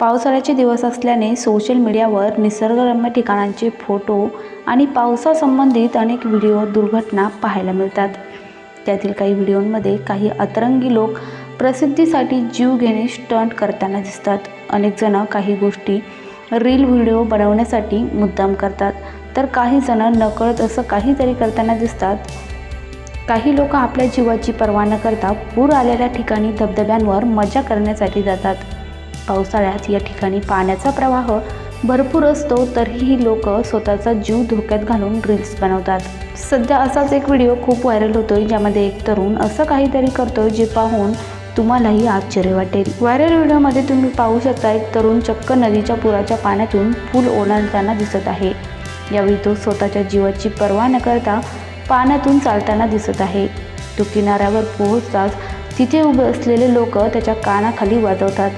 पावसाळ्याचे दिवस असल्याने सोशल मीडियावर निसर्गरम्य ठिकाणांचे फोटो आणि पावसासंबंधित अनेक व्हिडिओ दुर्घटना पाहायला मिळतात. त्यातील काही व्हिडिओमध्ये काही अतरंगी लोक प्रसिद्धीसाठी जीव घेणे स्टंट करताना दिसतात. अनेकजणं काही गोष्टी रील व्हिडिओ बनवण्यासाठी मुद्दाम करतात. तर काही जणं नकळत असं काहीतरी करताना दिसतात. काही लोक आपल्या जीवाची पर्वा न करता पूर आलेल्या ठिकाणी धबधब्यांवर मजा करण्यासाठी जातात. पावसाळ्यात या ठिकाणी पाण्याचा प्रवाह भरपूर असतो तरीही लोक स्वतःचा जीव धोक्यात घालून रील्स बनवतात. सध्या असाच एक व्हिडिओ खूप व्हायरल होतोय ज्यामध्ये एक तरुण असं काहीतरी करतोय जे पाहून तुम्हालाही आश्चर्य वाटेल. व्हायरल व्हिडिओमध्ये तुम्ही पाहू शकता एक तरुण चक्क नदीच्या पुराच्या पाण्यातून पूल ओलांडताना दिसत आहे. यावेळी तो स्वतःच्या जीवाची पर्वा न करता पाण्यातून चालताना दिसत आहे. तो किनाऱ्यावर पोहोचताच तिथे उभे असलेले लोक त्याच्या कानाखाली वाजवतात.